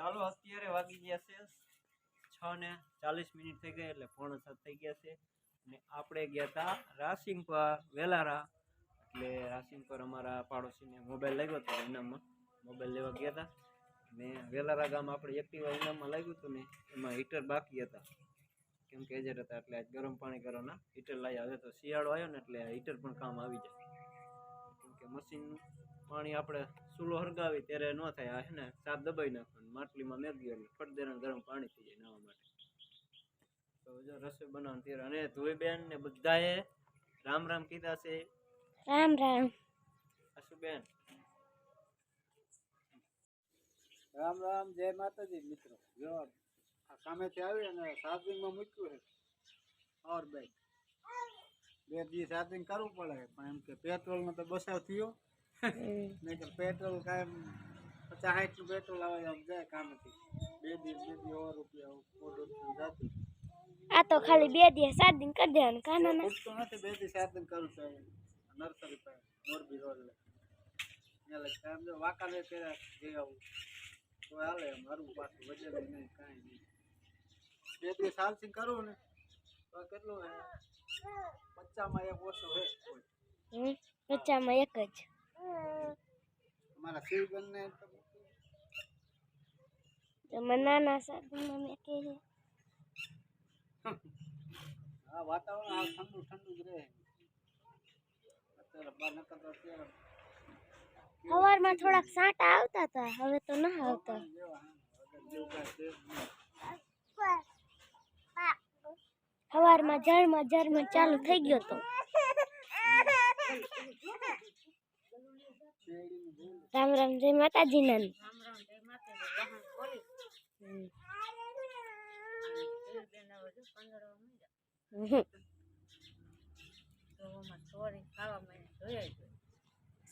ચાલો અત્યારે વાગી ગયા છે છ ને ચાલીસ મિનિટ થઈ ગઈ એટલે પોણા સાત થઈ ગયા છે. ને આપણે ગયા હતા રાસિંગ પર વેલારા. એટલે રાસિંગ પર અમારા પાડોશીને મોબાઈલ લાગ્યો હતો ઇનામમાં. મોબાઈલ લેવા ગયા હતા ને વેલારા ગામ આપણે એક્ટિવા ઇનામમાં લાગ્યું હતું ને, એમાં હીટર બાકી હતા. કેમ કે એજર હતા એટલે આજ ગરમ પાણી કરવાના હીટર લાવ્યા હવે તો શિયાળો આવ્યો ને એટલે હીટર પણ કામ આવી જાય. કેમ કે મશીન પાણી આપણે ચૂલો હળગાવી ત્યારે ન થાય. આ છે ને, સાપ દબાઈ નાખવાનું માટલીમાં મેળવી એટલે ફટ દેરણ ગરમ પાણી થઈ જાય નાવા માટે. તો જો રસોઈ બનાવવાની ત્યારે. અને ધોઈબેન ને બધાએ રામ રામ કીધા છે. રામ રામ. આશુબેન રામ રામ જય માતાજી મિત્રો. જો આ સામેથી આવી અને ચાર્જિંગમાં મૂક્યું છે. ઓર બાઈક બે દી ચાર્જિંગ કરવું પડે પણ એમ કે પેટ્રોલનો તો બસાવ થયો. નહીં પેટ્રોલ કાયમ પચાસ સાઠનું પેટ્રોલ આવે આમ જાય કામથી બે દિવસ બે દિવસ રૂપિયા ઓર્ડર જાતું. આ તો ખાલી બે દિવસ સાત દિન કરી દેવાનું કાના ના તો નથી બે દિવસ સાત દિન કરું તો નર્સરી પાસે મોરબી રોડ લે. ત્યાં લઈ કામ જો વાંકાને પહેલા જઈ આવું. તો હાલે મારું પાછું વજન નહીં કાંઈ નહીં. બે દિવસ સાત દિન કરું ને તો કેટલું હે? પચ્ચામાં એક ઓછું હે પચામાં એક જ. અમારા શિવબેનને તો તો મનાના નાના સાધનમાં મેં કહે છે. આ વાતાવરણ આ ઠંડુ ઠંડુ જ રહે. અત્યારે બહાર નીકળતો અત્યારે સવારમાં થોડાક સાંટા આવતા હતા હવે તો ના આવતા. સવારમાં જળમાં ઝરમર ચાલુ થઈ ગયો તો. રામ રામ જય માતાજી નાન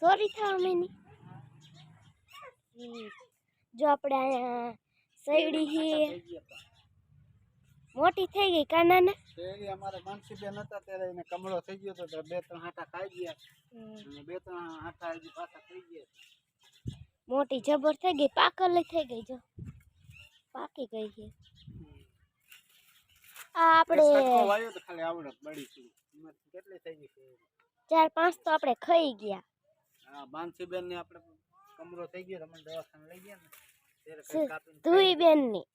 સોરી થવા મેની. જો આપણે અહીંયા સૈડી હી. મોટી થઈ ગઈ કાનાને શેરડી અમારે માનસીબેન હતા ત્યારે એને કમળો થઈ ગયો તો બે ત્રણ હાટા ખાઈ ગયા. અને બે ત્રણ હાટા હજી પાછા થઈ ગયા. મોટી જબર થઈ ગઈ પાકલી થઈ ગઈ જો. પાકી ગઈ છે. આ આપણે? ચાર પાંચ તો આપણે ખાઈ ગયા. હા માનસીબેન ને આપણે કમળો થઈ ગયો તો દવાખાને લઈ ગયા ને. ત્યારે કાપીને ધુઈ બેનની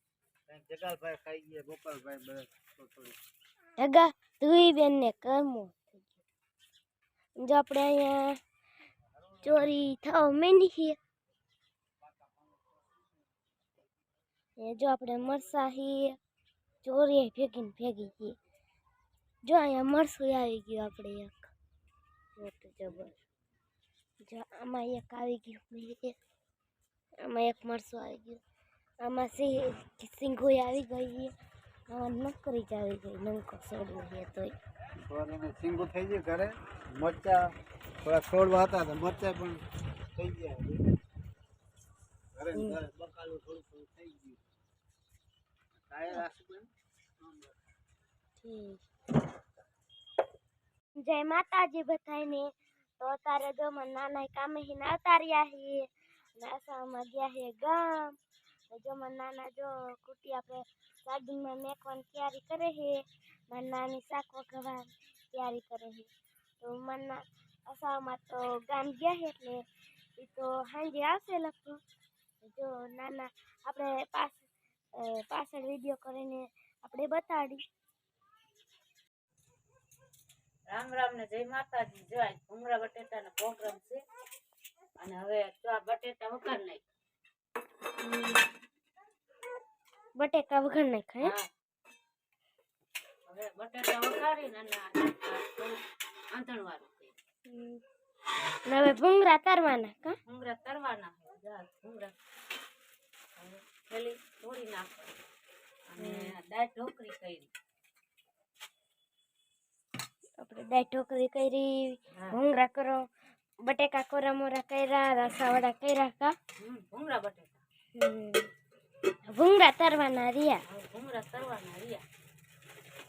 જગાલભાઈ ખાઈ ગયા ગોપાલભાઈ બધા થોડી થોડી ધુઈ બેન ને કરમો જો આપણે અહીંયા ચોરી થવા માંડી છે એ જો આપણે મરસા હી ચોરી ભેગી ને ભેગી છીએ જો અહીંયા મરસું આવી ગયું આપણે એક મોટું જબર જો આમાં એક આવી ગયું મેં આમાં એક મરસું આવી ગયું આમાં સિંહ સિંગોઈ આવી ગઈ છે આમાં નકરી જ આવી ગઈ નંકો સોડવું છે તોય છોરીને સિંગું થઈ ગયું ઘરે. મરચા, થોડા છોડવા હતા તો મરચા પણ થઈ ગયા હજી. ઘરે ને ઘરે બકાલું થોડું થોડું થઈ ગયું ટાયર આસુબેન જય માતાજી બધાને તો અત્યારે જો મને નાના કામે હીને આવતા રહ્યા છીએ. અને આસામાં ગયા હે ગામ. જો મને નાના જો કુટી આપણે ગાર્ડનમાં મેકવાની તૈયારી કરે છે. મારી નાની શાક વઘારવાની તૈયારી કરે છે. તો મને અસામાં તો ગામ ગયા છે એટલે એ તો સાંજે આવશે લખું જો નાના આપણે પાસ પાછળ વીડિયો કરીને આપણે બતાડી. રામ રામ ને જય માતાજી. જય ભૂંગળા બટેટાનો પ્રોગ્રામ છે. અને હવે તો આ બટેટા વઘાર નાખ બટેકા વઘાર નાખાય હે. હવે બટેટા વઘારીને અને આ કરી ને હવે ભૂંગળા તરવાના કા? ભૂંગળા તરવાના જા ભૂંગળા પેલી તોડી નાખ અને દાળ ઢોકળી કરી. આપણે દાળ ઢોકળી કરી ભૂંગરા કરો બટેકા કોરા મોરા કર્યા રસાવાળા કર્યા કા? હમ, ભૂંગળા ભૂંગરા. તરવાના રહ્યા. ભૂંગરા તરવાના રહ્યા.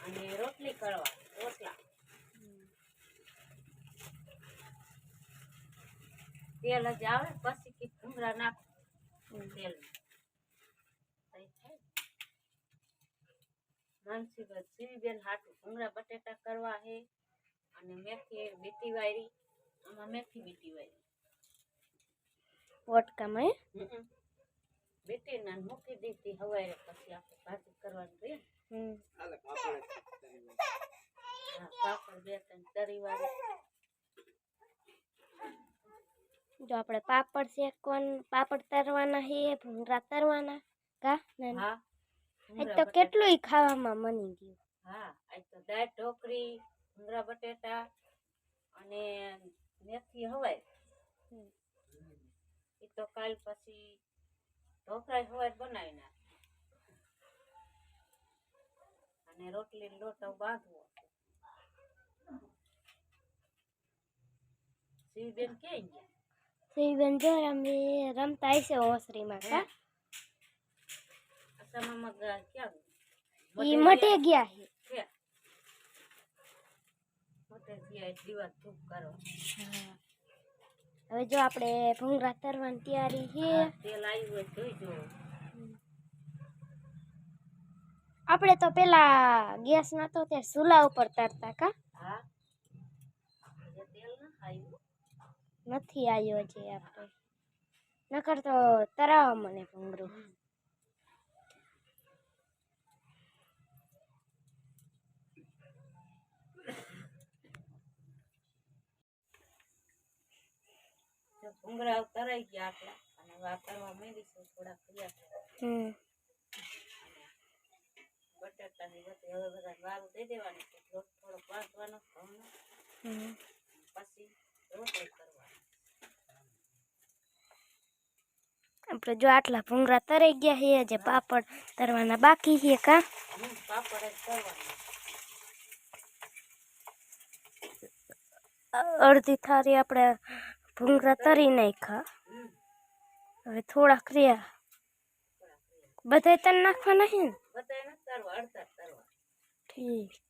અને રોટલી કરવા રોટલા. તેલ હજી આવે પછી કે ભૂંગળા નાખો. તેલ માનસી સીવીબેન હાટું ભૂંગળા બટેટા કરવા છે અને મેથી બીટી વાયરી. આમાં મેથી બીટી વાયરી. વટકામાં બીટી ના મૂકી દીધી હવારે પછી આપણે ભાજી કરવાની રહી હમ. પાપડ હા પાપડ બે ત્રણ તરી વાળી. જો આપણે પાપડ શેકવાન પાપડ તરવાના હે ભૂંગળા તરવાના કા. હા. આજ તો. કેટલુંય ખાવામાં મની ગયું. હા આજ તો દાળ ઢોકળી ભૂંગળા બટેટા અને મેથી હવાય. એ તો કાલ પછી ઢોકળા હવાય બનાવી ના અને રોટલી લોટો બાંધવો સીબેન કે ગયા? સેવીબેન જો રમે રમતા હશે ઓસરીમાં કા દીવા ધૂપ કરો. હવે જો આપણે ભૂંગરા તરવાની તૈયારી છે તેલ આવ્યું હોય જોઈ આપણે તો પેલા ગેસ નતો ત્યારે ચૂલા ઉપર તરતા કા? હા. તેલ ના આવ્યું નથી આવ્યો છે આપણે. નકર તો તરાવા મને ભૂંગળું. જો ભૂંગળા તરાઈ ગયા આપણા અને હવે આ કરવા માંડીશું થોડા કર્યા હમ બટાટાની વચ્ચે હવે બધા વારું દઈ દેવાની છે લોટ થોડો બાંધવાનો ઘઉંનો હમ પછી રોટલી કરવાની. આપણે જો આટલા ભૂંગળા તરાઈ ગયા છે જે પાપડ તરવાના બાકી છે કા? હમ પાપડ જ કરવાની. અ- અડધી થારી આપણે ભૂંગળા તરી નાખ્યા. હવે થોડાક રહ્યા. બધા કર્યા નાખવા નહીં ને? ઠીક.